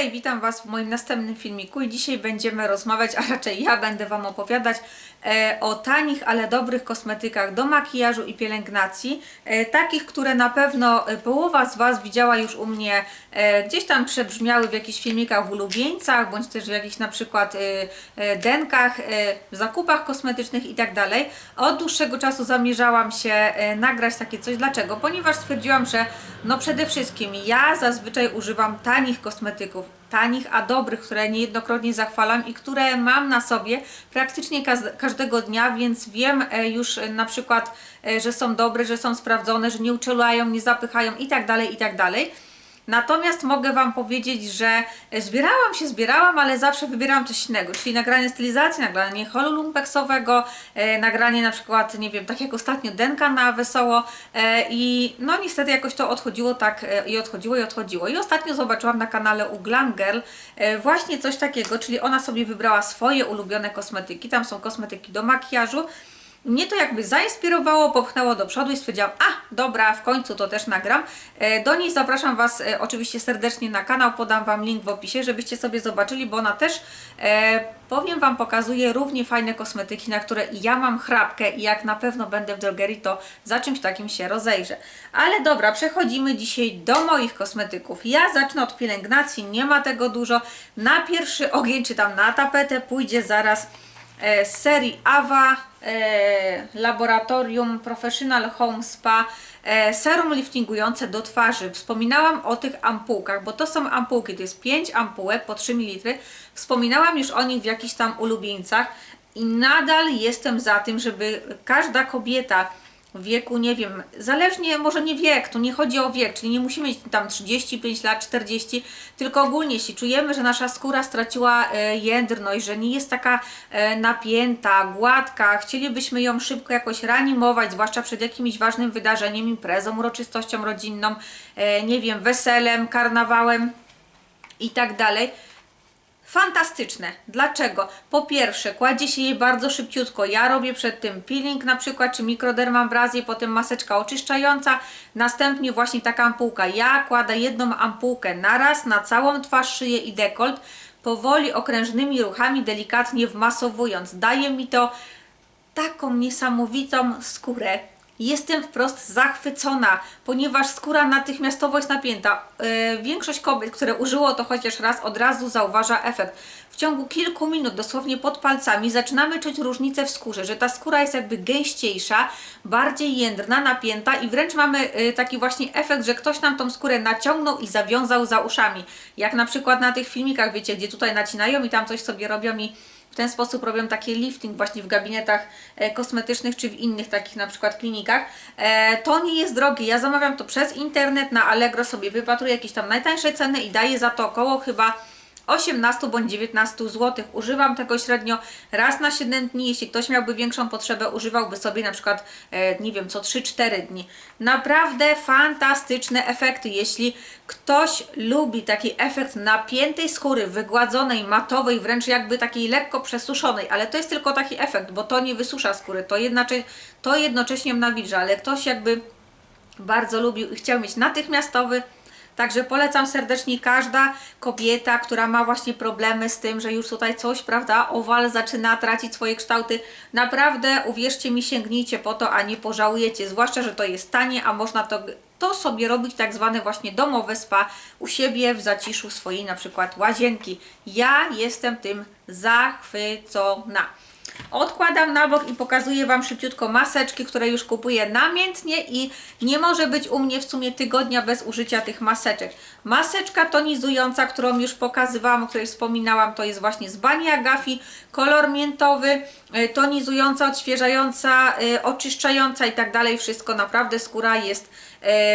Hej, witam Was w moim następnym filmiku i dzisiaj będziemy rozmawiać, a raczej ja będę Wam opowiadać e, o tanich, ale dobrych kosmetykach do makijażu i pielęgnacji. E, takich, które na pewno e, połowa z Was widziała już u mnie e, gdzieś tam przebrzmiały w jakichś filmikach w ulubieńcach, bądź też w jakichś na przykład e, e, denkach, e, zakupach kosmetycznych i tak. Od dłuższego czasu zamierzałam się e, nagrać takie coś. Dlaczego? Ponieważ stwierdziłam, że no przede wszystkim ja zazwyczaj używam tanich kosmetyków, tanich, a dobrych, które niejednokrotnie zachwalam i które mam na sobie praktycznie każdego dnia, więc wiem e, już e, na przykład, e, że są dobre, że są sprawdzone, że nie uczulają, nie zapychają i tak dalej, i tak dalej. Natomiast mogę Wam powiedzieć, że zbierałam się, zbierałam, ale zawsze wybierałam coś innego, czyli nagranie stylizacji, nagranie holu e, nagranie na przykład, nie wiem, tak jak ostatnio denka na wesoło e, i no niestety jakoś to odchodziło tak e, i odchodziło i odchodziło. I ostatnio zobaczyłam na kanale u Glam Girl e, właśnie coś takiego, czyli ona sobie wybrała swoje ulubione kosmetyki, tam są kosmetyki do makijażu, mnie to jakby zainspirowało, popchnęło do przodu i stwierdziłam, a dobra, w końcu to też nagram. E, Do niej zapraszam Was e, oczywiście serdecznie na kanał, podam Wam link w opisie, żebyście sobie zobaczyli, bo ona też, e, powiem Wam, pokazuje równie fajne kosmetyki, na które ja mam chrapkę i jak na pewno będę w drogerii, to za czymś takim się rozejrzę. Ale dobra, przechodzimy dzisiaj do moich kosmetyków. Ja zacznę od pielęgnacji, nie ma tego dużo. Na pierwszy ogień, czy tam na tapetę pójdzie zaraz z serii Ava Laboratorium Professional Home Spa e, serum liftingujące do twarzy. Wspominałam o tych ampułkach, bo to są ampułki, to jest 5 ampułek po 3 ml. Wspominałam już o nich w jakichś tam ulubieńcach i nadal jestem za tym, żeby każda kobieta wieku, nie wiem, zależnie, może nie wiek, tu nie chodzi o wiek, czyli nie musimy mieć tam 35 lat, 40, tylko ogólnie, jeśli czujemy, że nasza skóra straciła e, jędrność, że nie jest taka e, napięta, gładka, chcielibyśmy ją szybko jakoś reanimować, zwłaszcza przed jakimś ważnym wydarzeniem, imprezą, uroczystością rodzinną, e, nie wiem, weselem, karnawałem i tak dalej. Fantastyczne. Dlaczego? Po pierwsze, kładzie się je bardzo szybciutko. Ja robię przed tym peeling na przykład, czy mikrodermabrazję, potem maseczka oczyszczająca, następnie właśnie taka ampułka. Ja kładę jedną ampułkę naraz na całą twarz, szyję i dekolt, powoli okrężnymi ruchami, delikatnie wmasowując. Daje mi to taką niesamowitą skórę. Jestem wprost zachwycona, ponieważ skóra natychmiastowo jest napięta. Yy, większość kobiet, które użyło to chociaż raz, od razu zauważa efekt. W ciągu kilku minut, dosłownie pod palcami, zaczynamy czuć różnicę w skórze, że ta skóra jest jakby gęściejsza, bardziej jędrna, napięta i wręcz mamy yy, taki właśnie efekt, że ktoś nam tą skórę naciągnął i zawiązał za uszami. Jak na przykład na tych filmikach, wiecie, gdzie tutaj nacinają i tam coś sobie robią i w ten sposób robią taki lifting właśnie w gabinetach e, kosmetycznych czy w innych takich na przykład klinikach. E, to nie jest drogie. Ja zamawiam to przez internet na Allegro sobie wypatruję jakieś tam najtańsze ceny i daję za to około chyba 18 bądź 19 zł. Używam tego średnio raz na 7 dni. Jeśli ktoś miałby większą potrzebę, używałby sobie na przykład, e, nie wiem, co 3-4 dni. Naprawdę fantastyczne efekty. Jeśli ktoś lubi taki efekt napiętej skóry, wygładzonej, matowej, wręcz jakby takiej lekko przesuszonej, ale to jest tylko taki efekt, bo to nie wysusza skóry, to, jednocze- to jednocześnie nawilża, ale ktoś jakby bardzo lubił i chciał mieć natychmiastowy. Także polecam serdecznie każda kobieta, która ma właśnie problemy z tym, że już tutaj coś, prawda, owal zaczyna tracić swoje kształty. Naprawdę, uwierzcie mi, sięgnijcie po to, a nie pożałujecie. Zwłaszcza, że to jest tanie, a można to, to sobie robić tak zwane właśnie domowe spa u siebie w zaciszu swojej na przykład łazienki. Ja jestem tym zachwycona. Odkładam na bok i pokazuję Wam szybciutko maseczki, które już kupuję namiętnie i nie może być u mnie w sumie tygodnia bez użycia tych maseczek. Maseczka tonizująca, którą już pokazywałam, o której wspominałam, to jest właśnie z Bani Agafi, kolor miętowy, y, tonizująca, odświeżająca, y, oczyszczająca i tak dalej. Wszystko naprawdę skóra jest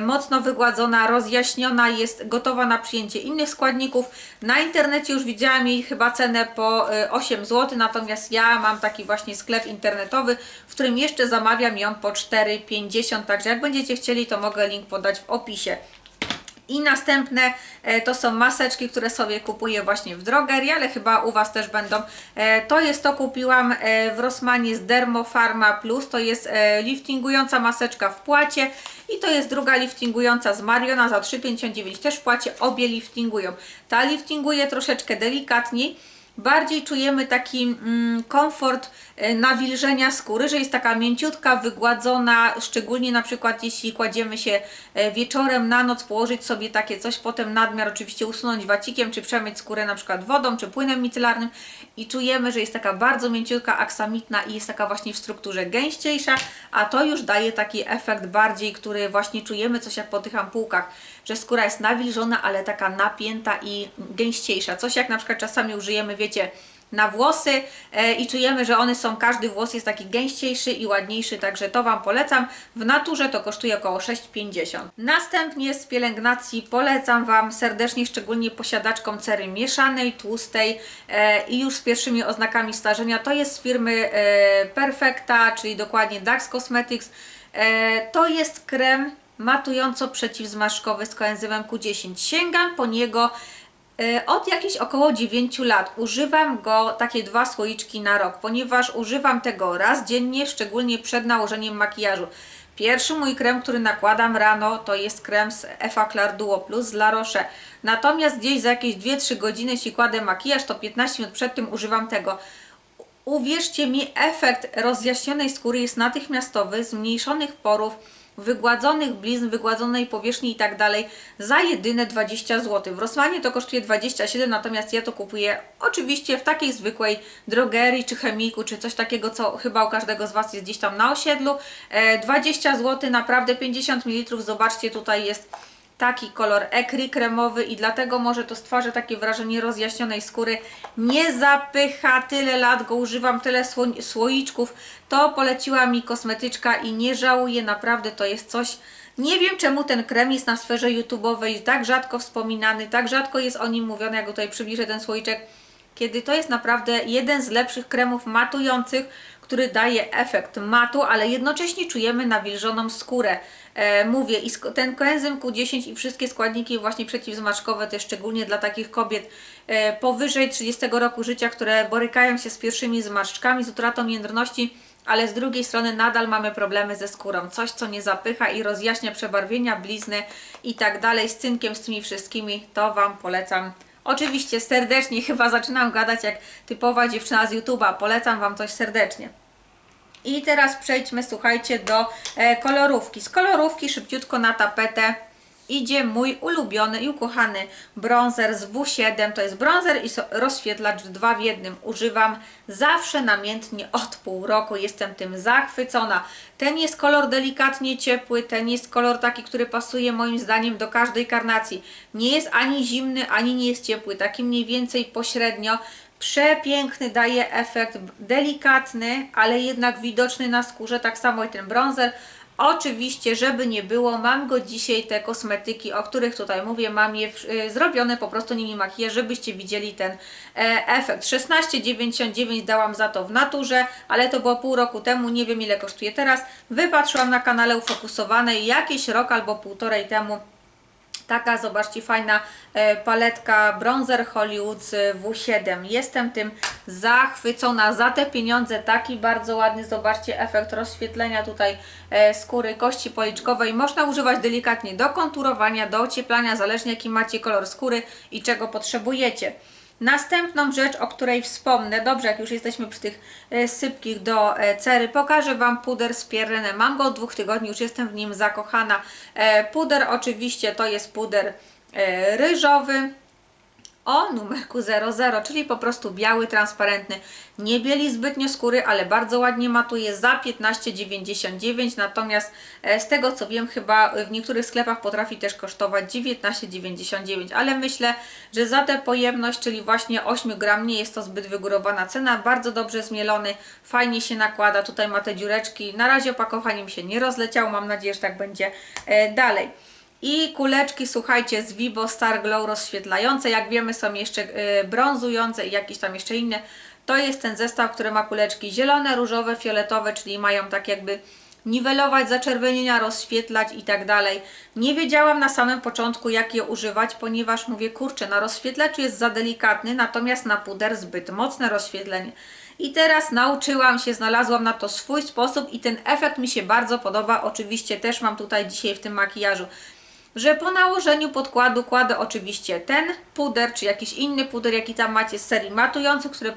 mocno wygładzona, rozjaśniona, jest gotowa na przyjęcie innych składników. Na internecie już widziałam jej chyba cenę po y, 8 zł, natomiast ja mam taki właśnie sklep internetowy, w którym jeszcze zamawiam ją po 4,50, także jak będziecie chcieli, to mogę link podać w opisie. I następne e, to są maseczki, które sobie kupuję właśnie w drogerii, ale chyba u Was też będą. E, to jest to kupiłam e, w Rossmanie z Dermofarma Plus. To jest liftingująca maseczka w płacie i to jest druga liftingująca z Mariona za 3,59 też w płacie. Obie liftingują. Ta liftinguje troszeczkę delikatniej bardziej czujemy taki mm, komfort e, nawilżenia skóry, że jest taka mięciutka, wygładzona, szczególnie na przykład jeśli kładziemy się e, wieczorem na noc, położyć sobie takie coś, potem nadmiar oczywiście usunąć wacikiem, czy przemyć skórę na przykład wodą, czy płynem micelarnym i czujemy, że jest taka bardzo mięciutka, aksamitna i jest taka właśnie w strukturze gęściejsza, a to już daje taki efekt bardziej, który właśnie czujemy coś jak po tych ampułkach, że skóra jest nawilżona, ale taka napięta i gęściejsza. Coś jak na przykład czasami użyjemy, wiecie, na włosy e, i czujemy, że one są, każdy włos jest taki gęściejszy i ładniejszy, także to Wam polecam. W naturze to kosztuje około 6,50. Następnie z pielęgnacji polecam Wam serdecznie, szczególnie posiadaczkom cery mieszanej, tłustej e, i już z pierwszymi oznakami starzenia. To jest z firmy e, Perfecta, czyli dokładnie Dax Cosmetics. To jest krem matująco-przeciwzmarszczkowy z koenzymem Q10. Sięgam po niego e, od jakichś około 9 lat. Używam go takie dwa słoiczki na rok, ponieważ używam tego raz dziennie, szczególnie przed nałożeniem makijażu. Pierwszy mój krem, który nakładam rano, to jest krem z Effaclar Duo Plus z La Roche. Natomiast gdzieś za jakieś 2-3 godziny, jeśli kładę makijaż, to 15 minut przed tym używam tego. Uwierzcie mi, efekt rozjaśnionej skóry jest natychmiastowy, zmniejszonych porów, wygładzonych blizn, wygładzonej powierzchni i tak dalej za jedyne 20 zł. W Rossmanie to kosztuje 27, natomiast ja to kupuję oczywiście w takiej zwykłej drogerii czy chemiku, czy coś takiego, co chyba u każdego z Was jest gdzieś tam na osiedlu. E, 20 zł, naprawdę 50 ml, zobaczcie tutaj jest taki kolor ekry kremowy i dlatego może to stwarza takie wrażenie rozjaśnionej skóry. Nie zapycha, tyle lat go używam, tyle sło- słoiczków. To poleciła mi kosmetyczka i nie żałuję, naprawdę to jest coś... Nie wiem czemu ten krem jest na sferze YouTube'owej tak rzadko wspominany, tak rzadko jest o nim mówione, jak go tutaj przybliżę ten słoiczek, kiedy to jest naprawdę jeden z lepszych kremów matujących, który daje efekt matu, ale jednocześnie czujemy nawilżoną skórę. E, mówię, i ten koenzym Q10 i wszystkie składniki właśnie przeciwzmarszczkowe, to jest szczególnie dla takich kobiet e, powyżej 30 roku życia, które borykają się z pierwszymi zmarszczkami, z utratą jędrności, ale z drugiej strony nadal mamy problemy ze skórą. Coś, co nie zapycha i rozjaśnia przebarwienia, blizny i tak dalej. Z cynkiem, z tymi wszystkimi, to Wam polecam. Oczywiście serdecznie, chyba zaczynam gadać jak typowa dziewczyna z YouTube'a. Polecam Wam coś serdecznie. I teraz przejdźmy, słuchajcie, do e, kolorówki. Z kolorówki szybciutko na tapetę idzie mój ulubiony i ukochany bronzer z W7. To jest bronzer i rozświetlacz dwa w jednym. Używam zawsze namiętnie od pół roku. Jestem tym zachwycona. Ten jest kolor delikatnie ciepły, ten jest kolor taki, który pasuje moim zdaniem do każdej karnacji. Nie jest ani zimny, ani nie jest ciepły. Taki mniej więcej pośrednio. Przepiękny, daje efekt delikatny, ale jednak widoczny na skórze, tak samo i ten bronzer. Oczywiście, żeby nie było, mam go dzisiaj, te kosmetyki, o których tutaj mówię, mam je y, zrobione po prostu nimi makijaż, żebyście widzieli ten e, efekt. 16,99 dałam za to w naturze, ale to było pół roku temu, nie wiem ile kosztuje teraz. Wypatrzyłam na kanale ufokusowanej jakieś rok albo półtorej temu Taka, zobaczcie, fajna e, paletka Bronzer Hollywood z W7. Jestem tym zachwycona. Za te pieniądze taki bardzo ładny, zobaczcie, efekt rozświetlenia tutaj e, skóry kości policzkowej. Można używać delikatnie do konturowania, do ocieplania, zależnie jaki macie kolor skóry i czego potrzebujecie. Następną rzecz, o której wspomnę, dobrze, jak już jesteśmy przy tych e, sypkich do e, cery, pokażę Wam puder z Pierrenem. Mam go od dwóch tygodni, już jestem w nim zakochana. E, puder oczywiście to jest puder ryżowy o numerku 00, czyli po prostu biały, transparentny. Nie bieli zbytnio skóry, ale bardzo ładnie matuje za 15,99. Natomiast e, z tego co wiem, chyba w niektórych sklepach potrafi też kosztować 19,99. Ale myślę, że za tę pojemność, czyli właśnie 8 gram, nie jest to zbyt wygórowana cena. Bardzo dobrze zmielony, fajnie się nakłada. Tutaj ma te dziureczki. Na razie opakowanie mi się nie rozleciało. Mam nadzieję, że tak będzie e, dalej. I kuleczki, słuchajcie, z Vibo Star Glow rozświetlające. Jak wiemy, są jeszcze y, brązujące i jakieś tam jeszcze inne. To jest ten zestaw, który ma kuleczki zielone, różowe, fioletowe, czyli mają tak jakby niwelować zaczerwienienia, rozświetlać i tak dalej. Nie wiedziałam na samym początku, jak je używać, ponieważ mówię, kurczę, na rozświetlaczu jest za delikatny, natomiast na puder zbyt mocne rozświetlenie. I teraz nauczyłam się, znalazłam na to swój sposób i ten efekt mi się bardzo podoba. Oczywiście też mam tutaj dzisiaj w tym makijażu że po nałożeniu podkładu kładę oczywiście ten puder, czy jakiś inny puder, jaki tam macie z serii matujący, który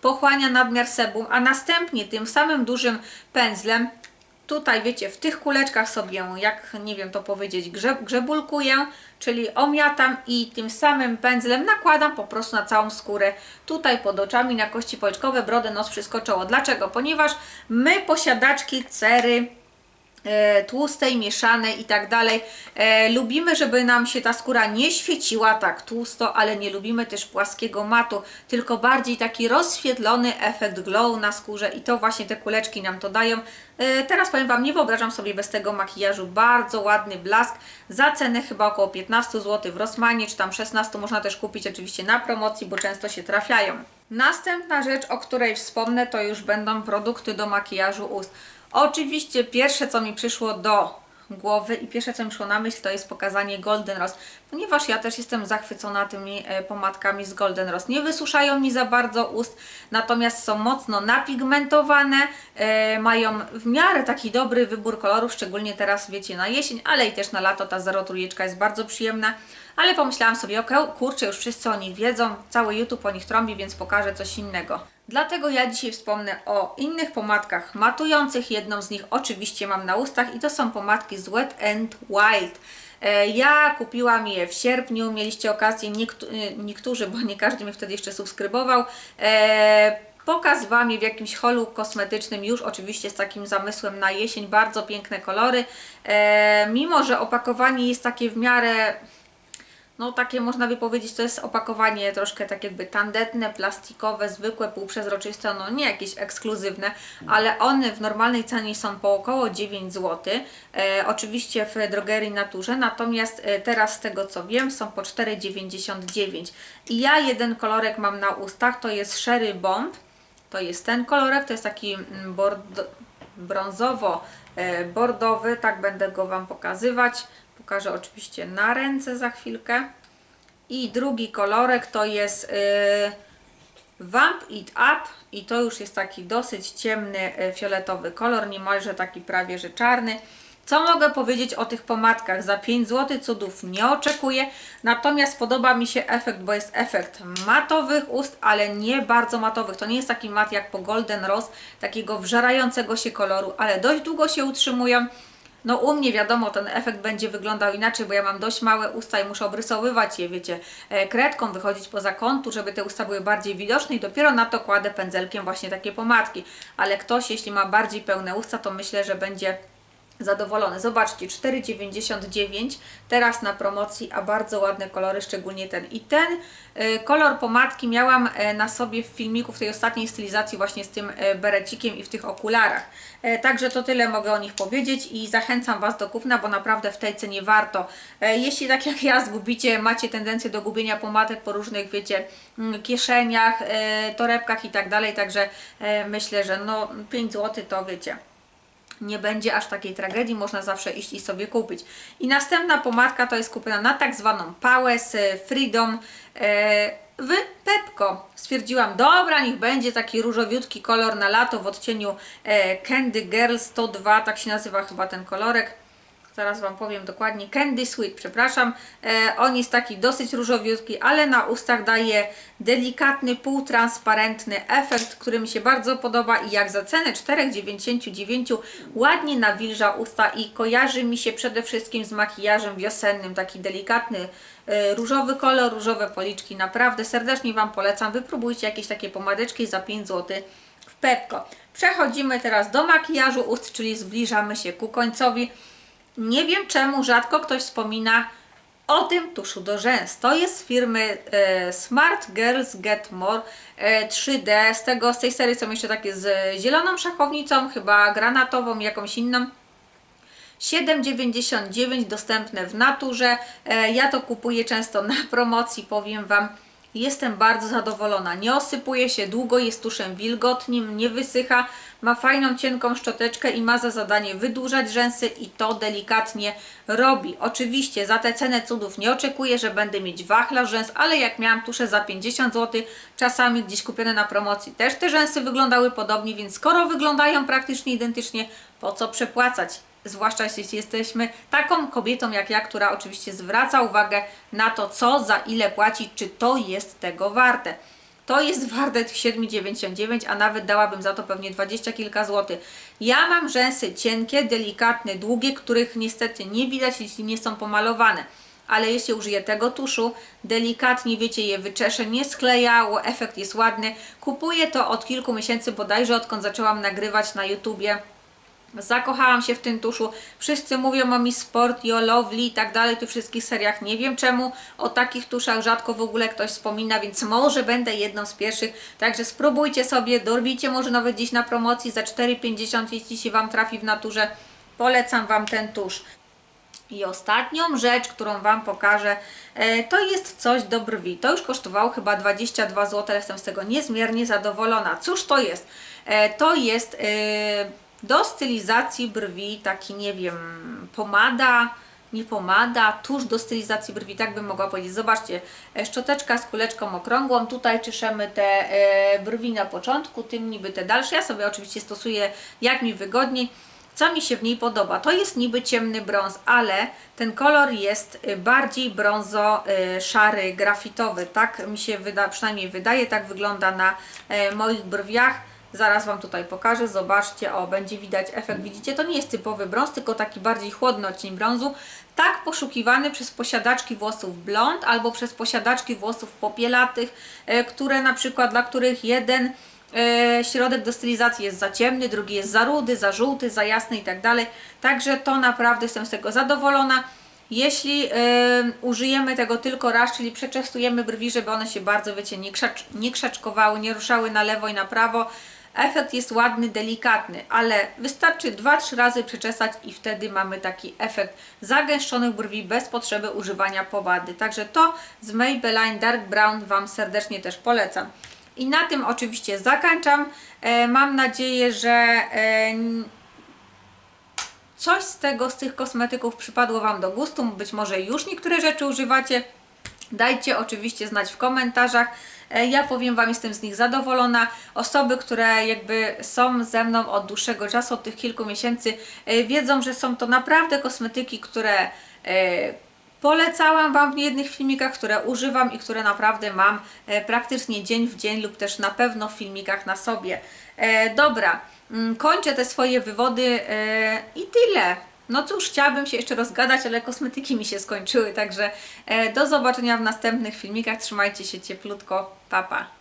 pochłania nadmiar sebum, a następnie tym samym dużym pędzlem tutaj wiecie, w tych kuleczkach sobie, jak nie wiem to powiedzieć, grze, grzebulkuję, czyli omiatam i tym samym pędzlem nakładam po prostu na całą skórę, tutaj pod oczami, na kości policzkowe, brodę, nos, wszystko czoło. Dlaczego? Ponieważ my posiadaczki cery tłustej, mieszanej i tak dalej. E, lubimy, żeby nam się ta skóra nie świeciła tak tłusto, ale nie lubimy też płaskiego matu, tylko bardziej taki rozświetlony efekt glow na skórze i to właśnie te kuleczki nam to dają. E, teraz powiem Wam, nie wyobrażam sobie bez tego makijażu. Bardzo ładny blask. Za cenę chyba około 15 zł w Rossmanie, czy tam 16 można też kupić oczywiście na promocji, bo często się trafiają. Następna rzecz, o której wspomnę, to już będą produkty do makijażu ust. Oczywiście pierwsze, co mi przyszło do głowy i pierwsze, co mi przyszło na myśl, to jest pokazanie Golden Rose, ponieważ ja też jestem zachwycona tymi e, pomadkami z Golden Rose. Nie wysuszają mi za bardzo ust, natomiast są mocno napigmentowane, e, mają w miarę taki dobry wybór kolorów, szczególnie teraz, wiecie, na jesień, ale i też na lato ta 03 jest bardzo przyjemna. Ale pomyślałam sobie, ok, kurczę, już wszyscy o nich wiedzą, cały YouTube o nich trąbi, więc pokażę coś innego. Dlatego ja dzisiaj wspomnę o innych pomadkach matujących. Jedną z nich oczywiście mam na ustach i to są pomadki z Wet and Wild. E, Ja kupiłam je w sierpniu, mieliście okazję, e, niektórzy, bo nie każdy mnie wtedy jeszcze subskrybował, e, pokazywałam je w jakimś holu kosmetycznym, już oczywiście z takim zamysłem na jesień, bardzo piękne kolory. Mimo, że opakowanie jest takie w miarę no takie można by powiedzieć, to jest opakowanie troszkę tak jakby tandetne, plastikowe, zwykłe, półprzezroczyste, no nie jakieś ekskluzywne, ale one w normalnej cenie są po około 9 zł, e, oczywiście w drogerii naturze, natomiast e, teraz z tego co wiem są po 4,99 i ja jeden kolorek mam na ustach, to jest Sherry Bomb, to jest ten kolorek, to jest taki mm, bordo, brązowo-bordowy, tak będę go Wam pokazywać. Pokażę oczywiście na ręce za chwilkę. I drugi kolorek to jest y, Vamp It Up i to już jest taki dosyć ciemny y, fioletowy kolor, niemalże taki prawie że czarny. Co mogę powiedzieć o tych pomadkach? Za 5 zł cudów nie oczekuję, natomiast podoba mi się efekt, bo jest efekt matowych ust, ale nie bardzo matowych. To nie jest taki mat jak po Golden Rose, takiego wżerającego się koloru, ale dość długo się utrzymują. No u mnie wiadomo, ten efekt będzie wyglądał inaczej, bo ja mam dość małe usta i muszę obrysowywać je, wiecie, e, kredką, wychodzić poza kontur, żeby te usta były bardziej widoczne i dopiero na to kładę pędzelkiem właśnie takie pomadki. Ale ktoś, jeśli ma bardziej pełne usta, to myślę, że będzie zadowolony. Zobaczcie, 4,99 teraz na promocji, a bardzo ładne kolory, szczególnie ten. I ten y, kolor pomadki miałam e, na sobie w filmiku, w tej ostatniej stylizacji właśnie z tym e, berecikiem i w tych okularach. E, Także to tyle mogę o nich powiedzieć i zachęcam Was do kupna, bo naprawdę w tej cenie warto. E, Jeśli tak jak ja zgubicie, macie tendencję do gubienia pomadek po różnych, wiecie, mm, kieszeniach, e, torebkach i tak dalej, także e, myślę, że no 5 zł to wiecie nie będzie aż takiej tragedii, można zawsze iść i sobie kupić. I następna pomadka to jest kupiona na tak zwaną pałę z e, Freedom e, w Pepko. Stwierdziłam, dobra, niech będzie taki różowiutki kolor na lato w odcieniu e, Candy Girl 102, tak się nazywa chyba ten kolorek. Zaraz Wam powiem dokładnie. Candy Sweet, przepraszam. E, on jest taki dosyć różowiutki, ale na ustach daje delikatny, półtransparentny efekt, który mi się bardzo podoba i jak za cenę 4,99 ładnie nawilża usta i kojarzy mi się przede wszystkim z makijażem wiosennym. Taki delikatny e, różowy kolor, różowe policzki. Naprawdę serdecznie Wam polecam. Wypróbujcie jakieś takie pomadeczki za 5 zł w Pepko. Przechodzimy teraz do makijażu ust, czyli zbliżamy się ku końcowi. Nie wiem czemu rzadko ktoś wspomina o tym tuszu do rzęs. To jest z firmy e, Smart Girls Get More e, 3D. Z, tego, z tej serii są jeszcze takie z zieloną szachownicą, chyba granatową, jakąś inną. 7,99 dostępne w naturze. E, ja to kupuję często na promocji, powiem Wam. Jestem bardzo zadowolona. Nie osypuje się długo, jest tuszem wilgotnim, nie wysycha. Ma fajną, cienką szczoteczkę i ma za zadanie wydłużać rzęsy i to delikatnie robi. Oczywiście za tę cenę cudów nie oczekuję, że będę mieć wachlarz rzęs, ale jak miałam tusze za 50 zł, czasami gdzieś kupione na promocji, też te rzęsy wyglądały podobnie, więc skoro wyglądają praktycznie identycznie, po co przepłacać? Zwłaszcza jeśli jesteśmy taką kobietą jak ja, która oczywiście zwraca uwagę na to, co za ile płaci, czy to jest tego warte. To jest warte tych 7,99, a nawet dałabym za to pewnie 20 kilka złotych. Ja mam rzęsy cienkie, delikatne, długie, których niestety nie widać, jeśli nie są pomalowane. Ale jeśli użyję tego tuszu, delikatnie, wiecie, je wyczeszę, nie sklejało, efekt jest ładny. Kupuję to od kilku miesięcy, bodajże odkąd zaczęłam nagrywać na YouTubie. Zakochałam się w tym tuszu. Wszyscy mówią o Miss Sport, o Lovely i tak dalej, tych wszystkich seriach. Nie wiem czemu o takich tuszach rzadko w ogóle ktoś wspomina, więc może będę jedną z pierwszych. Także spróbujcie sobie, dorwijcie może nawet gdzieś na promocji za 4,50, jeśli się Wam trafi w naturze. Polecam Wam ten tusz. I ostatnią rzecz, którą Wam pokażę, e, to jest coś do brwi. To już kosztowało chyba 22 zł, jestem z tego niezmiernie zadowolona. Cóż to jest? E, To jest e, do stylizacji brwi taki, nie wiem, pomada, nie pomada, tusz do stylizacji brwi, tak bym mogła powiedzieć. Zobaczcie, e, szczoteczka z kuleczką okrągłą, tutaj czyszemy te e, brwi na początku, tym niby te dalsze. Ja sobie oczywiście stosuję jak mi wygodniej. Co mi się w niej podoba? To jest niby ciemny brąz, ale ten kolor jest y, bardziej brązo-szary, grafitowy. Tak mi się wyda, przynajmniej wydaje, tak wygląda na e, moich brwiach. Zaraz Wam tutaj pokażę, zobaczcie, o, będzie widać efekt, widzicie, to nie jest typowy brąz, tylko taki bardziej chłodny odcień brązu, tak poszukiwany przez posiadaczki włosów blond albo przez posiadaczki włosów popielatych, e, które na przykład, dla których jeden e, środek do stylizacji jest za ciemny, drugi jest za rudy, za żółty, za jasny i tak dalej. Także to naprawdę jestem z tego zadowolona. Jeśli e, użyjemy tego tylko raz, czyli przeczestujemy brwi, żeby one się bardzo, wiecie, nie, krzacz, nie krzaczkowały, nie ruszały na lewo i na prawo, efekt jest ładny, delikatny, ale wystarczy 2-3 razy przeczesać i wtedy mamy taki efekt zagęszczonych brwi bez potrzeby używania pomady. Także to z Maybelline Dark Brown Wam serdecznie też polecam. I na tym oczywiście zakończam. E, mam nadzieję, że e, coś z tego, z tych kosmetyków przypadło Wam do gustu. Być może już niektóre rzeczy używacie. Dajcie oczywiście znać w komentarzach. E, Ja powiem Wam, jestem z nich zadowolona. Osoby, które jakby są ze mną od dłuższego czasu, od tych kilku miesięcy, e, wiedzą, że są to naprawdę kosmetyki, które e, Polecałam Wam w jednych filmikach, które używam i które naprawdę mam praktycznie dzień w dzień lub też na pewno w filmikach na sobie. Dobra, mm, kończę te swoje wywody i tyle. No cóż, chciałabym się jeszcze rozgadać, ale kosmetyki mi się skończyły, także e, do zobaczenia w następnych filmikach. Trzymajcie się cieplutko. Pa, pa.